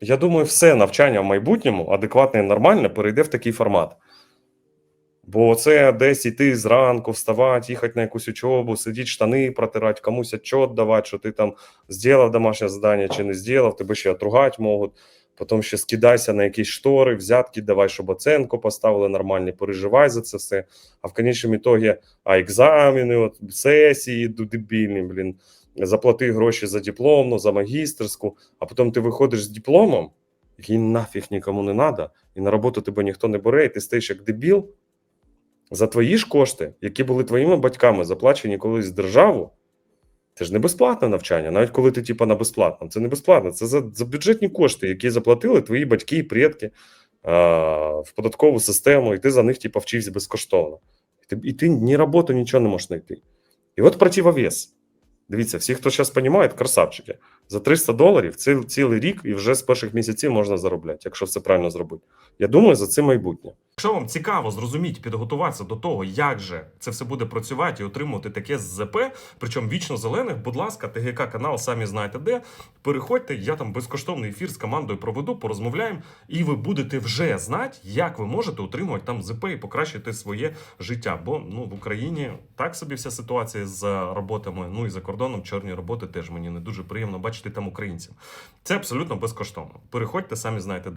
Я думаю, все навчання в майбутньому адекватне і нормальне перейде в такий формат. Бо це десь іти зранку, вставати, їхати на якусь учобу, сидіти, штани протирати, комусь отчет давати, що ти там зробив домашнє завдання чи не зробив, тебе ще отругати можуть. Потім ще скидайся на якісь штори, взятки давай, щоб оценку поставили нормальні, переживай за це все. А в конечному ітогі, а екзамени, от, сесії дебільні, блін, заплати гроші за дипломну, за магістерську, а потім ти виходиш з дипломом, який нафіг нікому не треба, і на роботу тебе ніхто не бере, і ти стоїш як дебіл за твої ж кошти, які були твоїми батьками заплачені колись державу. Це ж не безплатне навчання, навіть коли ти типа на безплатному. Це не безплатно, це за, за бюджетні кошти, які заплатили твої батьки і предки а, в податкову систему, і ти за них типа вчився безкоштовно. І ти, і ти ні роботу, нічого не можеш знайти. І от противовес. Дивіться, всі, хто зараз розуміє, красавчики. За 300 доларів ці, цілий рік і вже з перших місяців можна заробляти, якщо все правильно зробити. Я думаю, за це майбутнє. Якщо вам цікаво зрозуміти, підготуватися до того, як же це все буде працювати і отримувати таке ЗП, причому вічно зелених, будь ласка, ТГК канал, самі знаєте де. Переходьте, я там безкоштовний ефір з командою проведу, порозмовляємо, і ви будете вже знати, як ви можете отримувати там ЗП і покращити своє життя. Бо ну в Україні так собі вся ситуація з роботами. Ну і за кордоном чорні роботи теж мені не дуже приємно бачити там українців. Це абсолютно безкоштовно. Переходьте, самі знаєте. де.